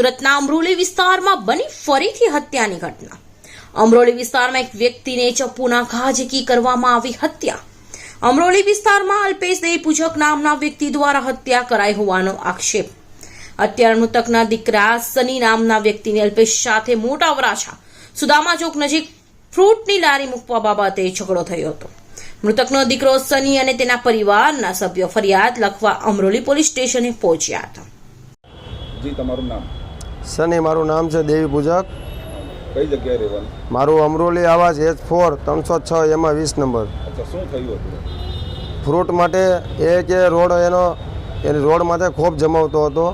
સુરતના અમરોલી વિસ્તારમાં બની ફરીથી હત્યાની ઘટના. અમરોલી વિસ્તારમાં એક વ્યક્તિને ચપ્પુના ઘા ઝીકી કરવામાં આવી હત્યા. અમરોલી વિસ્તારમાં અલ્પેશ દેવ પૂજક નામના વ્યક્તિ દ્વારા હત્યા કરાઈ હોવાનો આક્ષેપ. અત્યાર મૃતકના દીકરા સની નામના વ્યક્તિને અલ્પેશ સાથે મોટા વરાછા, સુદામા ચોક નજીક ફ્રૂટની લારી મૂકવા બાબતે ઝઘડો થયો હતો. મૃતકનો દીકરો સની અને તેના પરિવારના સભ્યો ફરિયાદ લખવા અમરોલી પોલીસ સ્ટેશને પહોંચ્યા હતા. જી, તમારું નામ? સની મારું નામ છે દેવી પૂજક કઈ જગ્યાએ રહેવાનું? મારું અમરોલી આવાજ એચ ફોર ત્રણસો છ એમાં વીસ નંબર. શું થયું હતું? ફ્રૂટ માટે એ કે રોડ એનો એની રોડ માટે ખોપ જમાવતો હતો.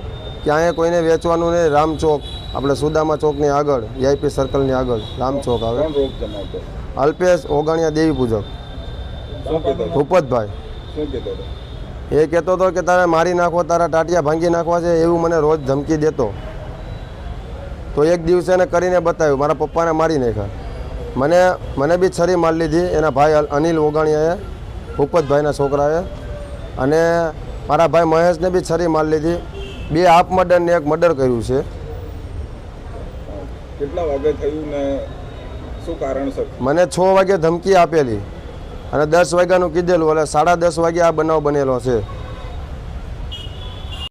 કે અહીંયા કોઈને વેચવાનું નહીં રામ ચોક. આપણે સુદામા ચોકની આગળ વીઆઈપી સર્કલની આગળ રામ ચોક આવે. અલ્પેશ ઓગણિયા દેવી પૂજક ભૂપતભાઈ. એ કહેતો હતો કે તારે મારી નાખો તારા ટાટિયા ભાંગી નાખવા છે એવું મને રોજ ધમકી દેતો. તો એક દિવસે એને કરીને બતાવ્યું મારા પપ્પાને મારી નાખ્યા. મને મને બી છરી મારી લીધી. એના ભાઈ અનિલ ઓગાણીયાએ ભૂપતભાઈના છોકરાએ. અને મારા ભાઈ મહેશને બી છરી મારી લીધી. બે હાફ મર્ડર ને એક મર્ડર કર્યું છે. કેટલા વાગે થયું ને શું કારણ મને છ વાગે ધમકી આપેલી અને દસ વાગ્યાનું કીધેલું એટલે સાડા દસ વાગે આ બનાવ બનેલો છે.